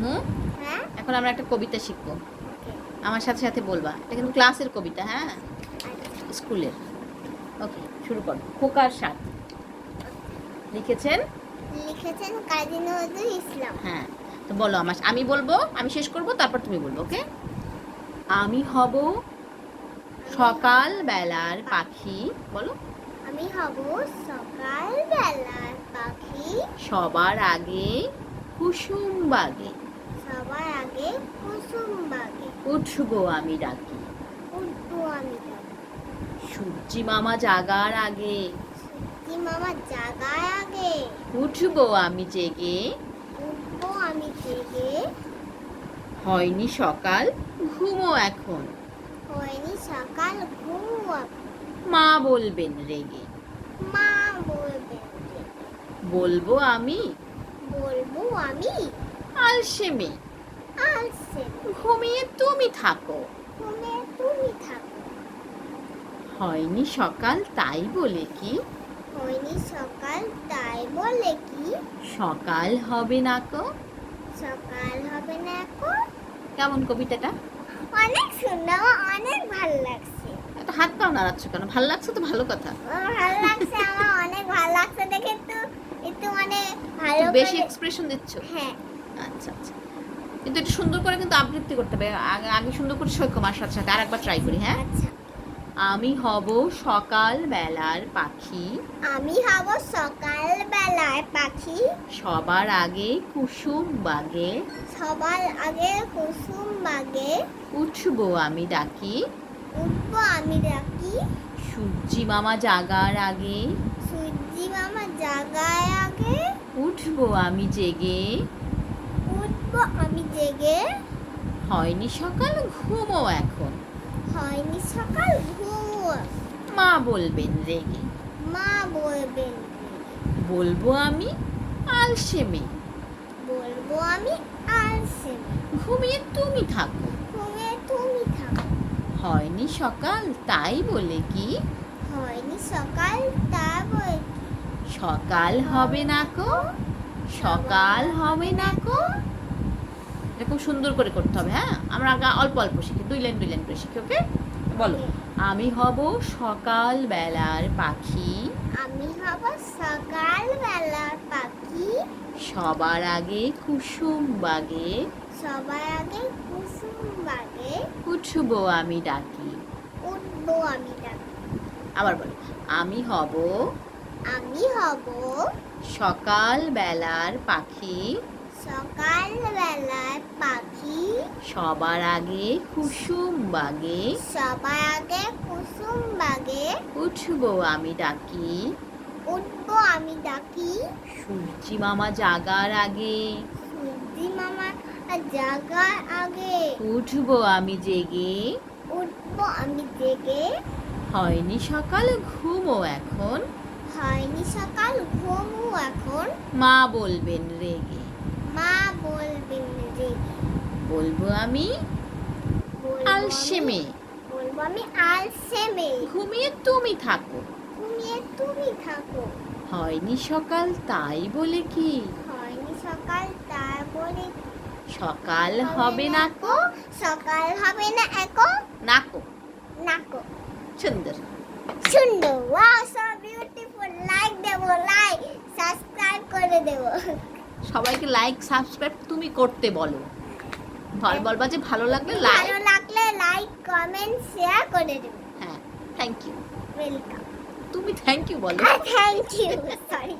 হুম? হ্যাঁ? এখন আমরা একটা কবিতা শিখব। আমার সাথে সাথে বলবা। এটা কিন্তু ক্লাসের কবিতা হ্যাঁ? আচ্ছা। স্কুলের। ওকে শুরু করো। খোকার সাথ লিখেছেন? লিখেছেন কাজী নজরুল ইসলাম। হ্যাঁ। তো বলো আমার আমি বলব আমি শেষ করব তারপর তুমি বলব ওকে? আমি হব সকাল বেলার পাখি। বলো। আমি হব সকাল বেলার পাখি। সবার আগে কুসুম বাগে। সবার আগে কুসুম বাগে। উঠবো আমি ডাকি উঠবো আমি সূর্যি মামা জাগার আগে। সত্যি মামা জাগায় আগে। উঠবো আমি জেগে। উঠবো আমি জেগে। হয়নি সকাল ঘুমো এখন। হয়নি সকাল ঘুম মা বলবেন রেগে। মা বলবেন বলব আমি? বলব আমি? আলসেমে। আলসে ঘুমিয়ে তুমি থাকো। হয়নি সকাল তাই বলে কি? হয়নি সকাল তাই বলে কি? সকাল হবে না কো। সকাল হবে না এখন কেমন কবিতাটা? অনেক সুন্দর অনেক ভালো লাগছে। এত হাত পাও নাড়াচ্ছ কেন? ভালো লাগছে তো ভালো কথা। ভালো লাগছে আমার অনেক ভালো লাগছে দেখে একটু একটু মানে ভালো বেশি এক্সপ্রেশন দিচ্ছ? হ্যাঁ। আচ্ছা আচ্ছা। কিন্তু একটু সুন্দর করে কিন্তু আবৃত্তি করতে হবে। আগে সুন্দর করে সৈকম আর সাথে সাথে আরেকবার ট্রাই করি হ্যাঁ? আচ্ছা। আমি হব সকাল বেলার পাখি। আমি হব সকাল বেলায় পাখি। সবার আগে কুসুম বাগে। সবার আগে কুসুম বাগে। উঠবো আমি ডাকি। উঠবো আমি ডাকি। সূর্যি মামা জাগার আগে। সূর্যি মামা জাগায় আগে। উঠবো আমি জেগে। উঠবো আমি জেগে। হয়নি সকাল ঘুমো এখন। হয়নি সকাল ঘুম। মা বলবেন রেগে মা বলবেন বলব আমি আলসেমে। বলব আমি আলসে ঘুমিয়ে তুমি থাকো। ঘুমে তুমি থাকো। হয়নি সকাল তাই বলে কি? হয়নি সকাল তারপর সকাল হবে না কো? সকাল হবে না কো? এটা খুব সুন্দর করে করতে হবে হ্যাঁ? আমরা আগে অল্প অল্প শিখি দুই লাইন দুই লাইন করে শিখি ওকে? বলো। আমি হব সকাল বেলার পাখি। আমি হব সকাল বেলার পাখি। সবার আগে কুসুম বাগে। সবার আগে কুসুম বাগে। উঠবো আমি ডাকি। উঠবো আমি ডাকি। আবার বলো। আমি হব আমি হব সকাল বেলার পাখি। সকাল বেলার পাখি। সবার আগে কুসুম বাগে। সবার আগে কুসুম বাগে। উঠবো আমি ডাকি। উঠবো আমি ডাকি। সূর্যি মামা জাগার আগে। সূর্যি মামা জাগার আগে। উঠবো আমি জেগে। উঠবো আমি জেগে। হয়নি সকাল ঘুমো এখন। হয়নি সকাল ঘুমু এখন। মা বলবেন রেগে। বলবেন বলব আমি আলসেমে। বলব আমি আলসেমে। ঘুমিয়ে তুমি থাকো। ঘুমিয়ে তুমি থাকো। হয়নি সকাল তাই বলে কি? হয়নি সকাল তারপরে সকাল হবে না কো সকাল হবে না এখন নাকো। নাকো। সুন্দর। সুন্দর। ওয়াও সো বিউটিফুল লাইক দেবো লাইক সাবস্ক্রাইব করে দেবো। সবাইকে লাইক সাবস্ক্রাইব তুমি করতে বলো। বল বলবা যে ভালো লাগলে লাইক ভালো লাগলে লাইক কমেন্ট শেয়ার করে দেবে হ্যাঁ থ্যাংক ইউ ওয়েলকাম তুমি থ্যাংক ইউ বলো। Thank you sorry